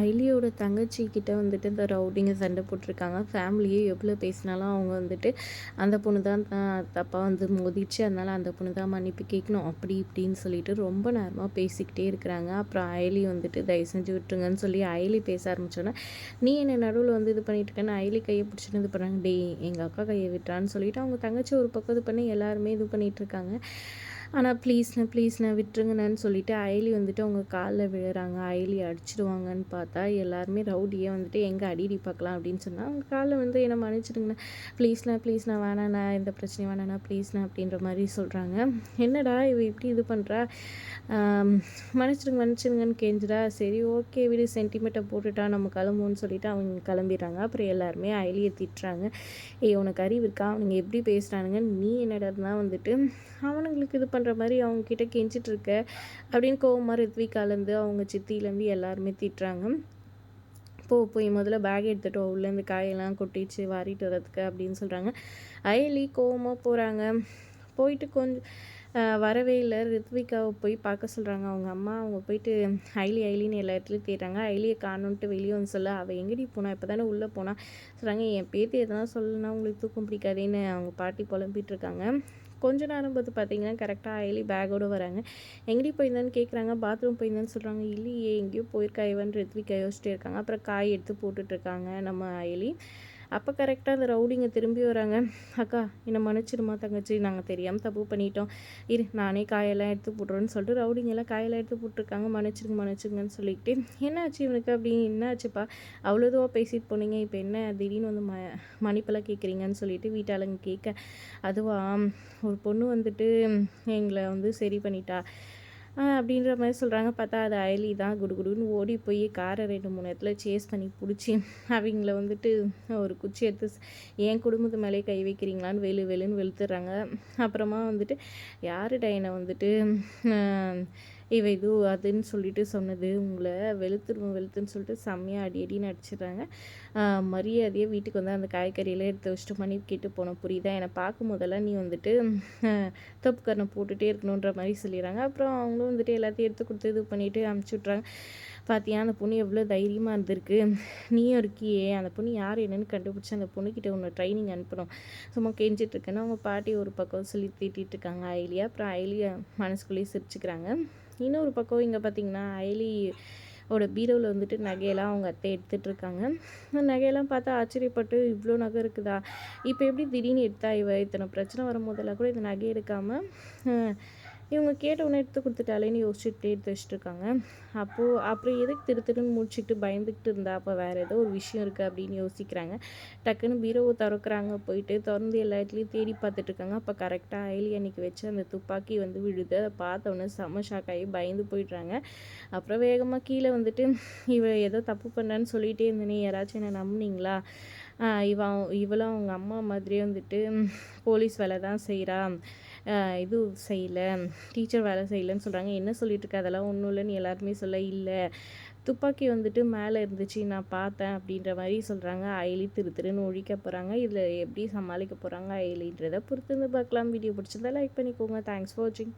ஐலியோட தங்கச்சி கிட்ட வந்துட்டு இந்த ரவுடிங்க சண்டை போட்டிருக்காங்க. ஃபேமிலியே எவ்வளோ பேசினாலும் அவங்க வந்துட்டு அந்த பொண்ணு தான் தப்பாக வந்து மோதிச்சு அதனால் அந்த பொண்ணு தான் மன்னிப்பு கேட்கணும் அப்படி இப்படின்னு சொல்லிட்டு ரொம்ப நேரமாக பேசிக்கிட்டே இருக்கிறாங்க. அப்புறம் அயலி வந்துட்டு தயவு செஞ்சு விட்டுருங்கன்னு சொல்லி அயலி பேச ஆரம்பிச்சோன்னா நீ என்ன நடுவில் வந்து இது பண்ணிட்டு இருக்கேன்னு? அயலி கையை பிடிச்சிட்டு இது பண்ணுறாங்க டே எங்கள் அக்கா கையை விட்டுறான்னு சொல்லிட்டு அவங்க தங்கச்சி ஒரு பக்கம் இது பண்ணி எல்லாருமே இது பண்ணிகிட்டு இருக்காங்க. ஆனால் ப்ளீஸ்ண்ணே ப்ளீஸ்ண்ணே விட்டுருங்கண்ணேன்னு சொல்லிவிட்டு அயலி வந்துட்டு அவங்க காலில் விழுறாங்க. அயலி அடிச்சிடுவாங்கன்னு பார்த்தா எல்லாருமே ரவுடியே வந்துட்டு எங்கே அடிடி பார்க்கலாம் அப்படின்னு சொன்னால் அவங்க காலில் வந்து என்ன மன்னிச்சிடுங்கண்ணா. ப்ளீஸ்ண்ணா ப்ளீஸ்ண்ணா வேணாண்ணா. இந்த பிரச்சனையும் வேணாண்ணா. ப்ளீஸ்ண்ணா அப்படின்ற மாதிரி சொல்கிறாங்க என்னடா இவ இப்படி இது பண்ணுறா மன்னிச்சிடுங்க மன்னிச்சிடுங்கன்னு கேஞ்சிடா சரி ஓகே விடு. சென்டிமீட்டர் போட்டுட்டா நம்ம கிளம்புவோன்னு சொல்லிவிட்டு அவங்க கிளம்பிடுறாங்க. அப்புறம் எல்லாருமே அயலியை திட்டுறாங்க. ஏ உனக்கு அறிவு இருக்கா? அவனுங்க எப்படி பேசுகிறானுங்க நீ என்னடா வந்துட்டு அவனுங்களுக்கு இது பண்ணுற மாதிரி அவங்கக்கிட்ட கெஞ்சிட்டு இருக்க அப்படின்னு கோவமாக ரித்விகாலேருந்து அவங்க சித்திலேருந்து எல்லாருமே திட்டுறாங்க. போ போய் முதல்ல பேக் எடுத்துகிட்டு உள்ளேருந்து காயெல்லாம் கொட்டிச்சு வாரிட்டு வரதுக்கு அப்படின்னு சொல்கிறாங்க அயலி கோவமாக போகிறாங்க போயிட்டு கொஞ்சம் வரவே இல்லை. ரித்விகாவை போய் பார்க்க சொல்கிறாங்க அவங்க அம்மா அவங்க போயிட்டு ஐலி ஐலின்னு எல்லா இடத்துலையும் தேடுறாங்க. ஐலியை காணுன்ட்டு வெளியே வந்து சொல்ல அவள் எங்கடி போனா? இப்போ தானே உள்ளே போனால் சொல்கிறாங்க என் பேத்தி எதனா சொல்லணும்னா உங்களுக்கு தூக்கம் பிடிக்காதேன்னு அவங்க பாட்டி புலம்பிகிட்டு இருக்காங்க கொஞ்ச நேரம் பார்த்து பார்த்தீங்கன்னா கரெக்டாக அயலி பேக்கோடு வராங்க. எங்கடி போயிருந்தான்னு கேட்குறாங்க பாத்ரூம் போயிருந்தான்னு சொல்கிறாங்க இல்லையே எங்கேயோ போயிருக்கா இவன் ரித்விகா யோசிச்சுட்டே இருக்காங்க. அப்புறம் காய் எடுத்து போட்டுட்ருக்காங்க நம்ம அயலி அப்போ கரெக்டாக அந்த ரவுடிங்க திரும்பி வராங்க. அக்கா என்னை மன்னிச்சிடுமா தங்கச்சி? நாங்கள் தெரியாமல் தப்பு பண்ணிட்டோம். இரு நானே காயெல்லாம் எடுத்து போட்டுறோன்னு சொல்லிட்டு ரவுடிங்கெல்லாம் காயெல்லாம் எடுத்து போட்டிருக்காங்க. மன்னிச்சிருங்க மன்னிச்சிருங்கன்னு சொல்லிட்டு என்னாச்சு இவனுக்கு? அப்படின்னு என்னாச்சுப்பா அவ்வளோ இதுவாக பேசிட்டு போனீங்க. இப்போ என்ன திடீர்னு வந்து ம மன்னிப்பெல்லாம் கேட்குறீங்கன்னு சொல்லிட்டு வீட்டாளுங்க கேட்க அதுவா? ஒரு பொண்ணு வந்துட்டு எங்களை வந்து சரி பண்ணிட்டா. அப்படின்ற மாதிரி சொல்கிறாங்க பார்த்தா அது அயலி தான். குடுகுடுன்னு ஓடி போய் காரை ரெண்டு மூணு இடத்துல சேஸ் பண்ணி பிடிச்சி அவங்கள வந்துட்டு ஒரு குச்சி எடுத்து என் குடும்பத்து மேலே கை வைக்கிறீங்களான்னு வெளு வெளுன்னு வெளுத்துறாங்க. அப்புறமா வந்துட்டு யார் டைனை வந்துட்டு இவ இது அதுன்னு சொல்லிட்டு சொன்னது உங்களை வெளுத்துருவோம் வெளுத்துன்னு சொல்லிட்டு செம்மையாக அடி அடின்னு அடிச்சிடுறாங்க. மரியாதையாக வீட்டுக்கு வந்து அந்த காய்கறியெல்லாம் எடுத்து வச்சுட்டு மணி கேட்டு போனோம் புரியுதா? என்னை பார்க்கும் போதெல்லாம் நீ வந்துட்டு தொப்புக்கரணை போட்டுகிட்டே இருக்கணுன்ற மாதிரி சொல்லிடுறாங்க. அப்புறம் அவங்களும் வந்துட்டு எல்லாத்தையும் எடுத்து கொடுத்து இது பண்ணிவிட்டு அமுச்சு விட்றாங்க பார்த்தியா அந்த பொண்ணு எவ்வளோ தைரியமாக இருந்திருக்கு. நீயும் இருக்கியே. அந்த பொண்ணு யார் என்னென்னு கண்டுபிடிச்சி அந்த பொண்ணுக்கிட்ட ஒன்று ட்ரைனிங் அனுப்பணும். சும்மா கெஞ்சிட்ருக்கேன்னு அவங்க பாட்டி ஒரு பக்கம் சொல்லி திட்டிகிட்டு இருக்காங்க ஐலியா அப்புறம் ஐலியா மனசுக்குள்ளேயே சிரிச்சுக்கிறாங்க. இன்னொரு பக்கம் இங்கே பார்த்தீங்கன்னா ஐலி ஓட பீரோவில் வந்துட்டு நகையெல்லாம் அவங்க அத்தை எடுத்துகிட்டு இருக்காங்க நகையெல்லாம் பார்த்தா ஆச்சரியப்பட்டு இவ்வளோ நகை இருக்குதா? இப்போ எப்படி திடீர்னு எடுத்தா இவ? இத்தனை பிரச்சனை வரும்போதெல்லாம் கூட இந்த நகை எடுக்காமல் இவங்க கேட்ட உடனே எடுத்து கொடுத்துட்டாலேன்னு யோசிச்சுட்டே எடுத்து வச்சுட்ருக்காங்க அப்போது அப்புறம் எதுக்கு திரு திருன்னு முடிச்சுட்டு பயந்துக்கிட்டு இருந்தா? அப்போ வேறு ஏதோ ஒரு விஷயம் இருக்குது அப்படின்னு யோசிக்கிறாங்க. டக்குன்னு பீரோவை திறக்கிறாங்க. போயிட்டு திறந்து எல்லா இடத்துலையும் தேடி பார்த்துட்ருக்காங்க அப்போ கரெக்டாக அயலி அன்னைக்கு வச்சு அந்த துப்பாக்கி வந்து விழுது. அதை பார்த்தோன்னே செம்ம ஷாக் ஆகி பயந்து போயிடுறாங்க. அப்புறம் வேகமாக கீழே வந்துட்டு இவ ஏதோ தப்பு பண்ணான்னு சொல்லிகிட்டே இருந்தேனே. யாராச்சும் என்ன நம்புனீங்களா? இவன் இவளும் அவங்க அம்மா மாதிரியே வந்துட்டு போலீஸ் வேலை தான் செய்கிறா இது செய்யலை. டீச்சர் வேலை செய்யலைன்னு சொல்கிறாங்க என்ன சொல்லிட்டுருக்க அதெல்லாம் ஒன்றும் இல்லைன்னு எல்லாருமே சொல்ல இல்லை. துப்பாக்கி வந்துட்டு மேலே இருந்துச்சு. நான் பார்த்தேன். அப்படின்ற மாதிரி சொல்கிறாங்க அயலி திரு திருன்னு ஒழிக்க போகிறாங்க இதில் எப்படி சமாளிக்க போகிறாங்க அயலின்றதை பொறுத்து வந்து பார்க்கலாம். வீடியோ பிடிச்சிருந்தா லைக் பண்ணிக்கோங்க. தேங்க்ஸ் ஃபார் வாட்சிங்